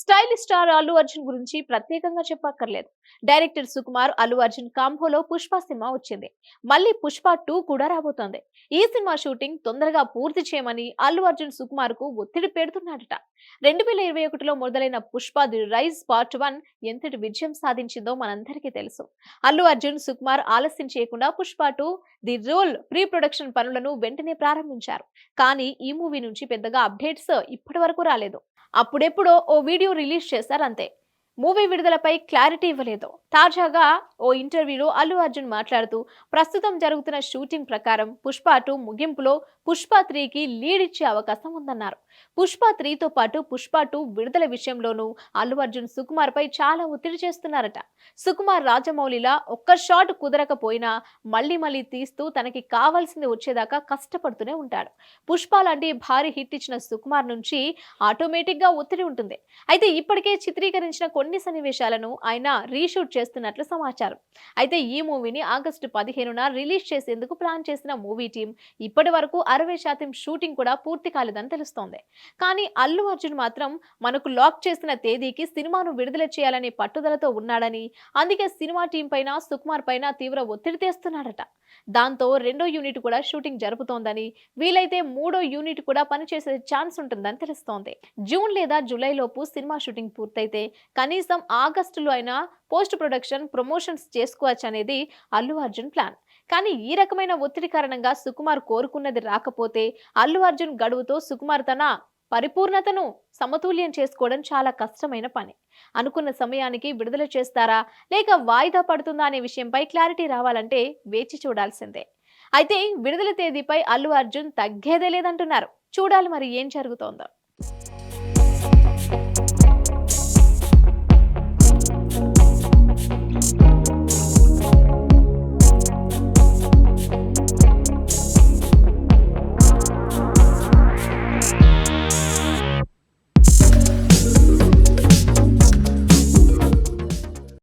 Stylish star Allu Arjun గురించి ప్రత్యేకంగా చెప్పక్కర్లేదు. డైరెక్టర్ సుకుమార్ అల్లు అర్జున్ కాంబోలో పుష్ప సినిమా వచ్చింది. మళ్ళీ పుష్ప టూ కూడా రాబోతోంది. ఈ సినిమా షూటింగ్ తొందరగా పూర్తి చేయమని అల్లు అర్జున్ సుకుమార్కు ఒత్తిడి పెడుతున్నాడట. రెండు వేల ఇరవై ఒకటిలో మొదలైన Pushpa the rise part one ఎంతటి విజయం సాధించిందో మనందరికీ తెలుసు. అల్లు అర్జున్ సుకుమార్ ఆలస్యం చేయకుండా Pushpa two the rule pre production పనులను వెంటనే ప్రారంభించారు. కానీ ఈ మూవీ నుంచి పెద్దగా అప్డేట్స్ ఇప్పటి వరకు రాలేదు. అప్పుడెప్పుడో ఓ వీడియో రిలీజ్ చేశారు అంతే మూవీ విడుదలపై క్లారిటీ ఇవ్వలేదు. తాజాగా ఓ ఇంటర్వ్యూలో అల్లు అర్జున్ మాట్లాడుతూ ప్రస్తుతం జరుగుతున్న షూటింగ్ ప్రకారం పుష్ప టూ ముగింపులో పుష్ప త్రీకి లీడ్ ఇచ్చే అవకాశం ఉందన్నారు. పుష్ప త్రీతో పాటు పుష్ప టూ విడుదల విషయంలోనూ అల్లు అర్జున్ సుకుమార్ పై చాలా ఒత్తిడి చేస్తున్నారట. సుకుమార్ రాజమౌళిలా ఒక్క షాట్ కుదరకపోయినా మళ్ళీ మళ్ళీ తీస్తూ తనకి కావాల్సింది వచ్చేదాకా కష్టపడుతూనే ఉంటాడు. పుష్ప లాంటి భారీ హిట్ ఇచ్చిన సుకుమార్ నుంచి ఆటోమేటిక్గా ఒత్తిడి ఉంటుంది. అయితే ఇప్పటికే చిత్రీకరించిన కొన్ని సన్నివేశాలను ఆయన రీషూట్ చేస్తున్నట్లు సమాచారం. అయితే ఈ మూవీని ఆగస్టు పదిహేనున రిలీజ్ చేసేందుకు ప్లాన్ చేసిన మూవీ టీం ఇప్పటి వరకు అరవై శాతం షూటింగ్ కూడా పూర్తి కాలేదని తెలుస్తోంది. కానీ అల్లు అర్జున్ మాత్రం మనకు లాక్ చేసిన తేదీకి సినిమాను విడుదల చేయాలనే పట్టుదలతో ఉన్నాడని అందుకే సినిమా టీం పైన సుకుమార్ పైన తీవ్ర ఒత్తిడి తెస్తున్నాడట. దాంతో రెండో యూనిట్ కూడా షూటింగ్ జరుపుతోందని వీలైతే మూడో యూనిట్ కూడా పనిచేసే ఛాన్స్ ఉంటుందని తెలుస్తోంది. జూన్ లేదా జూలై లోపు సినిమా షూటింగ్ పూర్తయితే కనీసం ఆగస్టులో అయినా పోస్ట్ ప్రొడక్షన్ ప్రమోషన్స్ చేసుకోవచ్చు అనేది అల్లు అర్జున్ ప్లాన్. కానీ ఈ రకమైన ఒత్తిడి కారణంగా సుకుమార్ కోరుకున్నది రాకపోతే అల్లు అర్జున్ గడువుతో సుకుమార్ తన పరిపూర్ణతను సమతుల్యం చేసుకోవడం చాలా కష్టమైన పని. అనుకున్న సమయానికి విడుదల చేస్తారా? లేక వాయిదా పడుతుందా అనే విషయంపై క్లారిటీ రావాలంటే వేచి చూడాల్సిందే. అయితే విడుదల తేదీపై అల్లు అర్జున్ తగ్గేదే లేదంటున్నారు. చూడాలి మరి ఏం జరుగుతోందో.